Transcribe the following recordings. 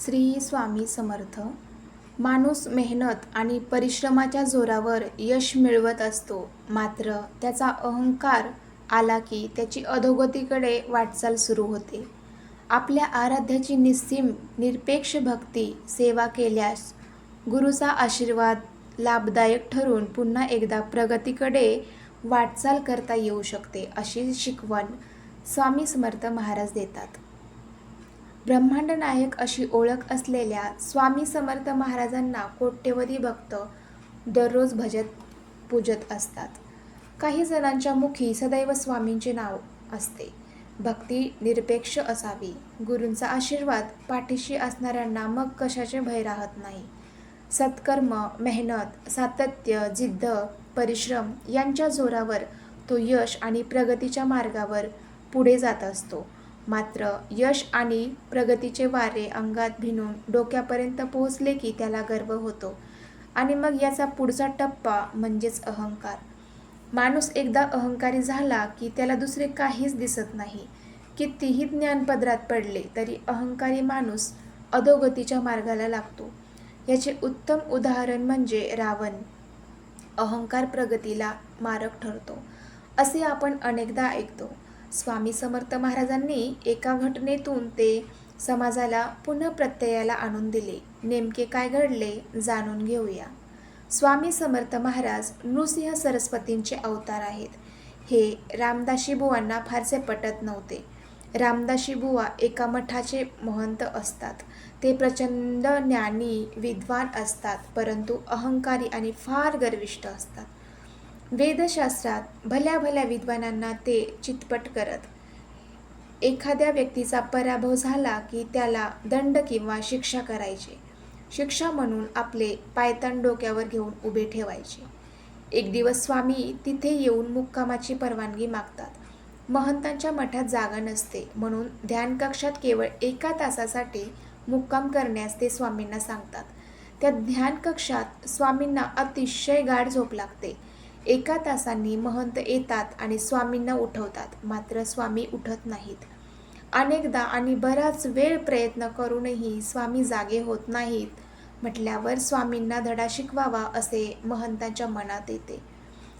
श्री स्वामी समर्थ. माणूस मेहनत आणि परिश्रमाच्या जोरावर यश मिळवत असतो. मात्र त्याचा अहंकार आला की त्याची अधोगतीकडे वाटचाल सुरू होते. आपल्या आराध्याची निस्सीम निरपेक्ष भक्ती सेवा केल्यास गुरुचा आशीर्वाद लाभदायक ठरून पुन्हा एकदा प्रगतीकडे वाटचाल करता येऊ शकते अशी शिकवण स्वामी समर्थ महाराज देतात. ब्रह्मांड नायक अशी ओळख असलेल्या स्वामी समर्थ महाराजांना कोट्यवधी भक्त दररोज भजत पूजत असतात. काही जणांच्या मुखी सदैव स्वामींचे नाव असते. भक्ती निरपेक्ष असावी. गुरूंचा आशीर्वाद पाठीशी असणाऱ्यांना मग कशाचे भय राहत नाही. सत्कर्म मेहनत सातत्य जिद्द परिश्रम यांच्या जोरावर तो यश आणि प्रगतीच्या मार्गावर पुढे जात असतो. मात्र यश आणि प्रगतीचे वारे अंगात भिनून डोक्यापर्यंत पोहोचले की त्याला गर्व होतो. आणि मग याचा पुढचा टप्पा म्हणजेच अहंकार. माणूस एकदा अहंकारी झाला की त्याला दुसरे काहीच दिसत नाही. कितीही ज्ञानपदरात पडले तरी अहंकारी माणूस अधोगतीच्या मार्गाला लागतो. याचे उत्तम उदाहरण म्हणजे रावण. अहंकार प्रगतीला मारक ठरतो. असे आपण अनेकदा ऐकतो. स्वामी समर्थ महाराजांनी एका घटनेतून ते समाजाला पुन्हा प्रत्ययाला आणून दिले. नेमके काय घडले जाणून घेऊया. स्वामी समर्थ महाराज नृसिंह सरस्वतींचे अवतार आहेत. हे रामदाशी बुवांना फारसे पटत नव्हते. रामदाशी बुवा एका मठाचे महंत असतात. ते प्रचंड ज्ञानी विद्वान असतात परंतु अहंकारी आणि फार गर्विष्ठ असतात. वेदशास्त्रात भल्या भल्या विद्वानांना ते चितपट करत. एखाद्या व्यक्तीचा पराभव झाला की त्याला दंड किंवा शिक्षा करायचे. शिक्षा म्हणून आपले पायतान डोक्यावर घेऊन उभे ठेवायचे. एक दिवस स्वामी तिथे येऊन मुक्कामाची परवानगी मागतात. महंतांच्या मठात जागा नसते म्हणून ध्यान कक्षात केवळ एका तासासाठी मुक्काम करण्यास ते स्वामींना सांगतात. त्या ध्यान कक्षात स्वामींना अतिशय गाढ झोप लागते. एका तासांनी महंत येतात आणि स्वामींना उठवतात. मात्र स्वामी उठत नाहीत. अनेकदा आणि बराच वेळ प्रयत्न करूनही स्वामी जागे होत नाहीत म्हटल्यावर स्वामींना धडा शिकवावा असे महंतांच्या मनात येते.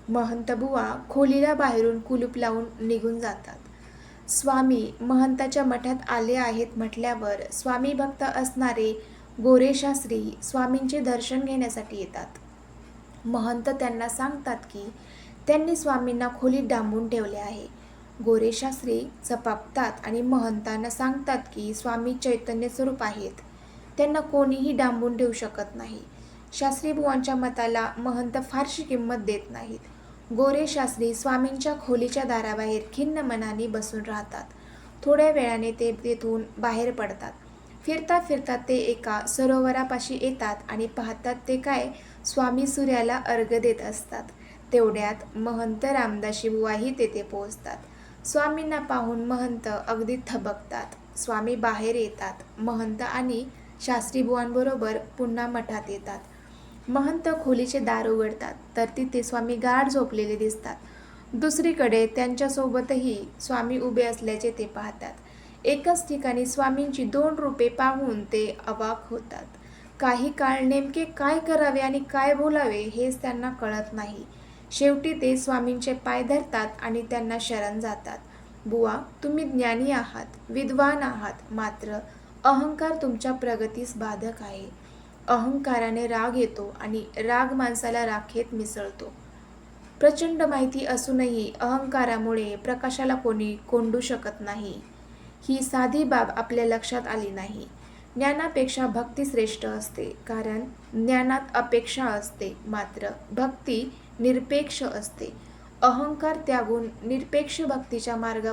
महंत बुवा खोलीला बाहेरून कुलूप लावून निघून जातात. स्वामी महंताच्या मठात आले आहेत म्हटल्यावर स्वामी भक्त असणारे गोरेशास्त्री स्वामींचे दर्शन घेण्यासाठी येतात. महंत त्यांना सांगतात की त्यांनी स्वामींना खोलीत डांबून ठेवले आहे. गोरेशास्त्री चपापतात आणि महंतांना सांगतात की स्वामी चैतन्य स्वरूप आहेत. त्यांना कोणीही डांबून ठेवू शकत नाही. शास्त्री बुवांच्या मताला महंत फारशी किंमत देत नाहीत. गोरे शास्त्री स्वामींच्या खोलीच्या दाराबाहेर खिन्न मनाने बसून राहतात. थोड्या वेळाने ते तेथून बाहेर पडतात. फिरता फिरता ते एका सरोवरापाशी येतात आणि पाहतात ते काय स्वामी सूर्याला अर्घ देत असतात. तेवढ्यात महंत रामदाशीबुवाही तेथे पोहोचतात. स्वामींना पाहून महंत अगदी थबकतात. स्वामी बाहेर येतात. महंत आणि शास्त्रीबुवांबरोबर पुन्हा मठात येतात. महंत खोलीचे दार उघडतात तर तिथे स्वामी गाढ झोपलेले दिसतात. दुसरीकडे त्यांच्यासोबतही स्वामी उभे असल्याचे ते पाहतात. एकाच ठिकाणी स्वामींची दोन रूपे पाहून ते अवाक होतात. काही काळ नेमके काय करावे आणि काय बोलावे हेच त्यांना कळत नाही. शेवटी ते स्वामींचे पाय धरतात आणि त्यांना शरण जातात. बुवा तुम्ही ज्ञानी आहात विद्वान आहात मात्र अहंकार तुमच्या प्रगतीस बाधक आहे. अहंकाराने राग येतो आणि राग माणसाला राखेत मिसळतो. प्रचंड माहिती असूनही अहंकारामुळे प्रकाशाला कोणी कोंडू शकत नाही. ही साधी बाब आपल्या लक्षात आली नाही. ज्ञानापेक्षा भक्ती श्रेष्ठ असते कारण ज्ञानात अपेक्षा असते मात्र भक्ती निरपेक्ष असते. अहंकार त्यागून निरपेक्ष भक्तीच्या मार्गावर